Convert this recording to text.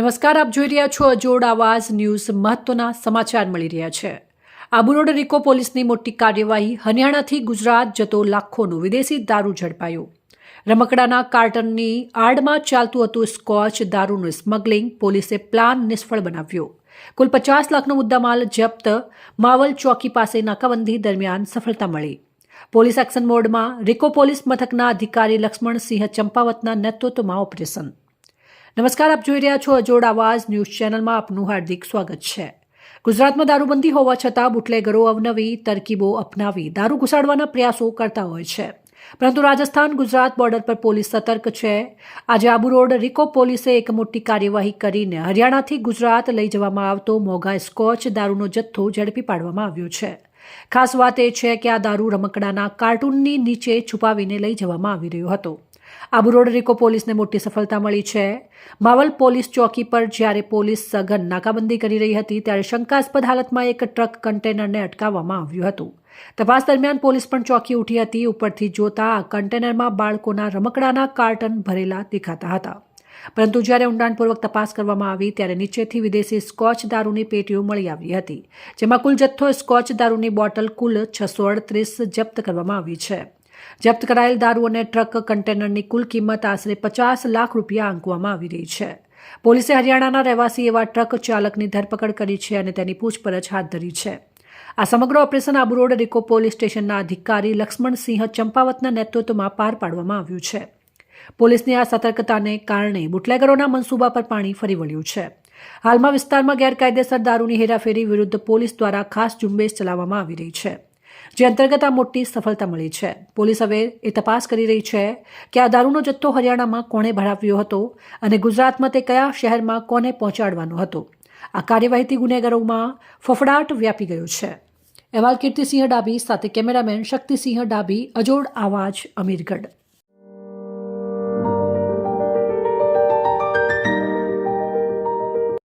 નમસ્કાર, આપ જોઈ રહ્યા છો અજોડ આવાજ ન્યૂઝ મહત્વના સમાચાર મળી રહ્યા છે. આબુરોડ રિકો પોલીસની મોટી કાર્યવાહી હરિયાણાથી ગુજરાત જતો લાખોનું વિદેશી દારૂ ઝડપાયો. રમકડાના કાર્ટનની આડમાં ચાલતું હતું સ્કોચ દારૂનું સ્મગલિંગ, પોલીસે પ્લાન નિષ્ફળ બનાવ્યો. કુલ પચાસ લાખનો મુદ્દામાલ જપ્ત, માવલ ચોકી પાસે નાકાબંધી દરમિયાન સફળતા મળી. પોલીસ એક્શન મોડમાં રિકો પોલીસ મથકના અધિકારી લક્ષ્મણસિંહ ચંપાવતના નેતૃત્વમાં ઓપરેશન. નમસ્કાર, આપ જોઈ રહ્યા છો અજોડ આવાજ ન્યૂઝ ચેનલમાં આપનું હાર્દિક સ્વાગત છે. ગુજરાતમાં દારૂબંધી હોવા છતાં બુટલેગરો અવનવી તરકીબો અપનાવી દારૂ ઘુસાડવાના પ્રયાસો કરતા હોય છે. પરંતુ રાજસ્થાન, ગુજરાત બોર્ડર પર પોલીસ સતર્ક છે. આજે આબુ રોડ રિકો પોલીસે એક મોટી કાર્યવાહી કરીને હરિયાણાથી ગુજરાત લઈ જવામાં આવતો મોઘા સ્કોચ દારૂનો જથ્થો ઝડપી પાડવામાં આવ્યો છે. ખાસ વાત એ છે કે આ દારૂ રમકડાના કાર્ટૂનની નીચે છુપાવીને લઈ જવામાં આવી રહ્યો હતો. આબુ રોડ રિકો પોલીસને મોટી સફળતા મળી છે. માવલ પોલીસ ચોકી પર જ્યારે પોલીસ સઘન નાકાબંધી કરી રહી હતી, ત્યારે શંકાસ્પદ હાલતમાં એક ટ્રક કન્ટેનરને અટકાવવામાં આવ્યું હતું. તપાસ દરમિયાન પોલીસ પણ ચોકી ઉઠી હતી. ઉપરથી જોતા કન્ટેનરમાં બાળકોના રમકડાના કાર્ટન ભરેલા દેખાતા હતા. પરંતુ જ્યારે ઊંડાણપૂર્વક તપાસ કરવામાં આવી, ત્યારે નીચેથી વિદેશી સ્કોચ દારૂની પેટીઓ મળી આવી હતી, જેમાં કુલ જથ્થો સ્કોચ દારૂની બોટલ કુલ છસો અડત્રીસ જપ્ત કરવામાં આવી છે. જપ્ત કરાયેલ દારૂ અને ટ્રક કન્ટેનરની કુલ કિંમત આશરે પચાસ લાખ રૂપિયા આંકવામાં આવી રહી છે. પોલીસે હરિયાણાના રહેવાસી એવા ટ્રક ચાલકની ધરપકડ કરી છે અને તેની પૂછપરછ હાથ ધરી છે. આ સમગ્ર operation Abu road RIICO police સ્ટેશનના અધિકારી લક્ષ્મણસિંહ ચંપાવતના નેતૃત્વમાં પાર પાડવામાં આવ્યું છે. પોલીસની આ સતર્કતાને કારણે બુટલેગરોના મનસૂબા પર પાણી ફરી વળ્યું છે. હાલમાં વિસ્તારમાં ગેરકાયદેસર દારૂની હેરાફેરી વિરુદ્ધ પોલીસ દ્વારા ખાસ ઝુંબેશ ચલાવવામાં આવી રહી છે. જે અંતર્ગત આ મોટી સફળતા મળી છે. પોલીસ હવે એ તપાસ કરી રહી છે કે આ દારૂનો જથ્થો હરિયાણામાં કોણે ભરાવ્યો હતો અને ગુજરાતમાં તે કયા શહેરમાં કોને પહોંચાડવાનો હતો. આ કાર્યવાહીથી ગુનેગારોમાં ફફડાટ વ્યાપી ગયો છે. અહેવાલ કીર્તિસિંહ ડાબી સાથે કેમેરામેન શક્તિસિંહ ડાબી અજોડ આવાજ, અમીરગઢ.